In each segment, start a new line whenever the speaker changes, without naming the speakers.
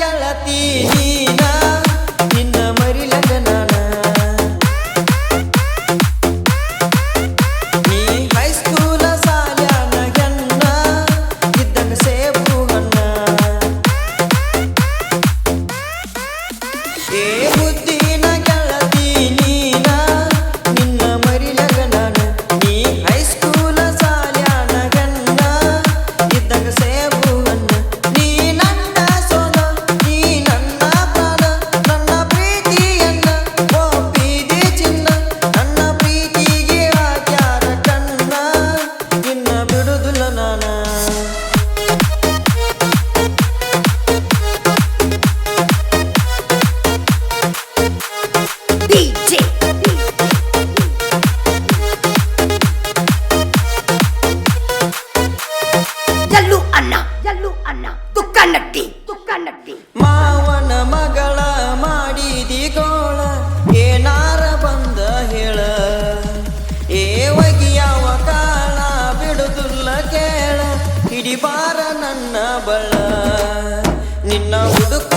ಗೆಳತಿ
ತುಕ್ಕಣ್ಣಟ್ಟಿ ತುಕ್ಕಣ್ಣಟ್ಟಿ
ಮಾವನ ಮಗಳ ಮಾಡಿದಿ ಗೋಳ ಏನಾರ ಬಂದ ಹೇಳ. ಏವಗಿಯವ ಕಾಲ ಬಿಡುದುಲ್ಲ ಕೇಳ. ಹಿಡಿಬಾರ ನನ್ನ ಬಳ. ನಿನ್ನ ಹುಡುಕ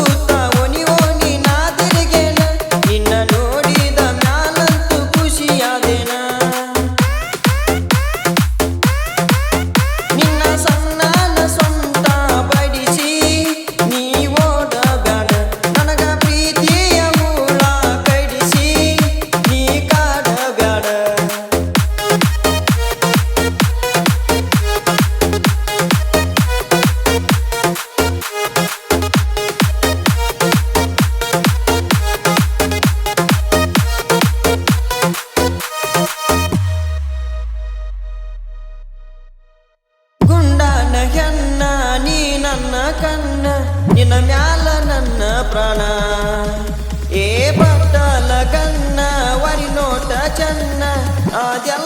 ನಿನ್ನ ಮ್ಯಾಲ ನನ್ನ ಪ್ರಾಣ. ಏ ಬತ್ತಲ ಕನ್ನ ವರಿ ನೋಟ ಚನ್ನ. ಅದೆಲ್ಲ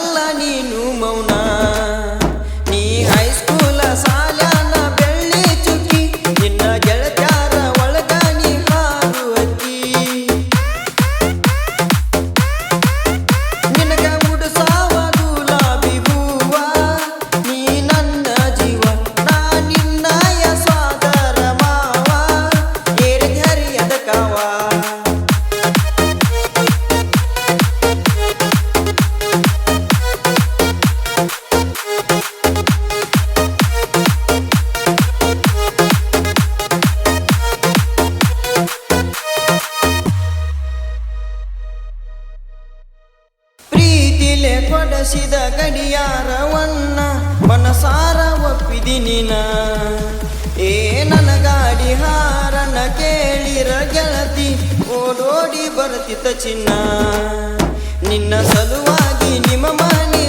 ಕೈಲೇ ಪಡಿಸಿದ ಗಡಿಯಾರವನ್ನ ಮನಸಾರ ಒಪ್ಪಿದಿನಿನ ಏ ನನ್ನ ಗಾಡಿ ಹಾರನ ಕೇಳಿರ ಗೆಳತಿ ಓಡೋಡಿ ಬರ್ತಿತ ಚಿನ್ನ. ನಿನ್ನ ಸಲುವಾಗಿ ನಿಮ್ಮ ಮನೆ